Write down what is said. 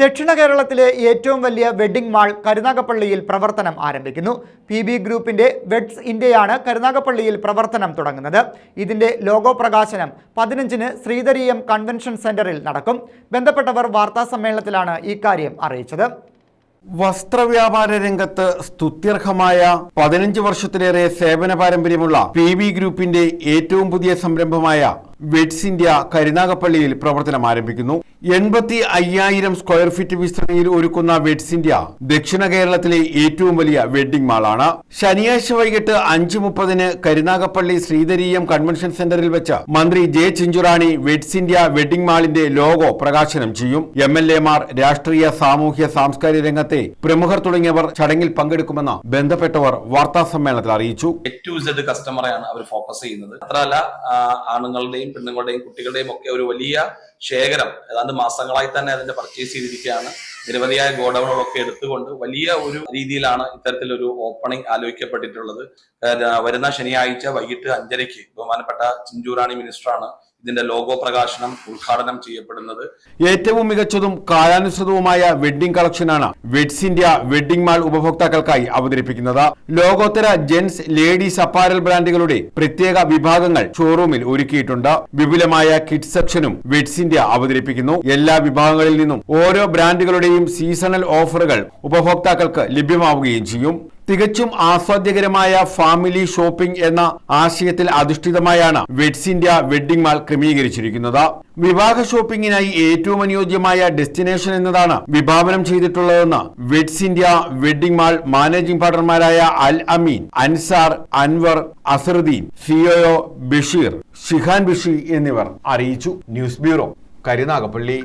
ദക്ഷിണ കേരളത്തിലെ ഏറ്റവും വലിയ വെഡ്ഡിംഗ് മാൾ കരുനാഗപ്പള്ളിയിൽ പ്രവർത്തനം ആരംഭിക്കുന്നു. പി ബി ഗ്രൂപ്പിന്റെ വെഡ്സ് ഇന്ത്യയാണ് കരുനാഗപ്പള്ളിയിൽ പ്രവർത്തനം തുടങ്ങുന്നത്. ഇതിന്റെ ലോഗോ പ്രകാശനം പതിനഞ്ചിന് ശ്രീധരീയം കൺവെൻഷൻ സെന്ററിൽ നടക്കും. ബന്ധപ്പെട്ടവർ വാർത്താ സമ്മേളനത്തിലാണ് ഇക്കാര്യം അറിയിച്ചത്. വസ്ത്രവ്യാപാര രംഗത്ത് സ്തുത്യർഹമായ പതിനഞ്ച് വർഷത്തിലേറെ സേവന പാരമ്പര്യമുള്ള പി ബി ഗ്രൂപ്പിന്റെ ഏറ്റവും പുതിയ സംരംഭമായ വെഡ്സ് ഇന്ത്യ കരുനാഗപ്പള്ളിയിൽ പ്രവർത്തനം ആരംഭിക്കുന്നു. എൺപത്തി അയ്യായിരം സ്ക്വയർ ഫീറ്റ് വിസ്തൃതിയിൽ ഒരുക്കുന്ന വെഡ്സ് ഇന്ത്യ ദക്ഷിണ കേരളത്തിലെ ഏറ്റവും വലിയ വെഡ്ഡിംഗ് മാളാണ്. ശനിയാഴ്ച വൈകിട്ട് അഞ്ച് മുപ്പതിന് കരുനാഗപ്പള്ളി ശ്രീധരീയം കൺവെൻഷൻ സെന്ററിൽ വെച്ച് മന്ത്രി J Chinchurani Weds India wedding മാളിന്റെ ലോഗോ പ്രകാശനം ചെയ്യും. എം എൽ രാഷ്ട്രീയ സാമൂഹ്യ സാംസ്കാരിക രംഗത്തെ പ്രമുഖർ തുടങ്ങിയവർ ചടങ്ങിൽ പങ്കെടുക്കുമെന്ന് ബന്ധപ്പെട്ടവർ വാർത്താ സമ്മേളനത്തിൽ അറിയിച്ചു. അവർ ഫോക്കസ് ചെയ്യുന്നത്. ആണുങ്ങളുടെയും പെണ്ണുങ്ങളുടെയും കുട്ടികളുടെയും ഒക്കെ ഒരു വലിയ ശേഖരം ഏതാണ്ട് മാസങ്ങളായി തന്നെ അതിന്റെ പർച്ചേസ് ചെയ്തിരിക്കുകയാണ്. നിരവധിയായ ഗോഡൌണുകളൊക്കെ എടുത്തുകൊണ്ട് വലിയ ഒരു രീതിയിലാണ് ഇത്തരത്തിലൊരു ഓപ്പണിംഗ് ആലോചിക്കപ്പെട്ടിട്ടുള്ളത്. വരുന്ന ശനിയാഴ്ച വൈകിട്ട് അഞ്ചരയ്ക്ക് ബഹുമാനപ്പെട്ട ചിഞ്ചൂറാണി മിനിസ്റ്ററാണ് ഇതിന്റെ ലോഗോ പ്രകാശനം ഉദ്ഘാടനം ചെയ്യപ്പെടുന്നത്. ഏറ്റവും മികച്ചതും കാലാനുസൃതവുമായ വെഡ്ഡിംഗ് കളക്ഷനാണ് വെഡ്സ് ഇന്ത്യ വെഡ്ഡിംഗ് മാൾ ഉപഭോക്താക്കൾക്കായി അവതരിപ്പിക്കുന്നത്. ലോകോത്തര ജെന്റ്സ് ലേഡീസ് അപ്പാരൽ ബ്രാൻഡുകളുടെ പ്രത്യേക വിഭാഗങ്ങൾ ഷോറൂമിൽ ഒരുക്കിയിട്ടുണ്ട്. വിപുലമായ കിഡ്സ് സെക്ഷനും വെഡ്സ് ഇന്ത്യ അവതരിപ്പിക്കുന്നു. എല്ലാ വിഭാഗങ്ങളിൽ നിന്നും ഓരോ ബ്രാൻഡുകളുടെയും സീസണൽ ഓഫറുകൾ ഉപഭോക്താക്കൾക്ക് ലഭ്യമാവുകയും ചെയ്യും. തികച്ചും ആസ്വാദ്യകരമായ ഫാമിലി ഷോപ്പിംഗ് എന്ന ആശയത്തിൽ അധിഷ്ഠിതമായാണ് വെഡ്സ് ഇന്ത്യ വെഡ്ഡിംഗ് മാൾ ക്രമീകരിച്ചിരിക്കുന്നത്. വിവാഹ ഷോപ്പിംഗിനായി ഏറ്റവും അനുയോജ്യമായ ഡെസ്റ്റിനേഷൻ എന്നതാണ് വിഭാവനം ചെയ്തിട്ടുള്ളതെന്ന് Weds India wedding mall managing പാർട്ണർമാരായ Al Ameen Ansar Anwar Azharuddin COO Basheer Shihan Bashi എന്നിവർ അറിയിച്ചു. News bureau Karunagappally.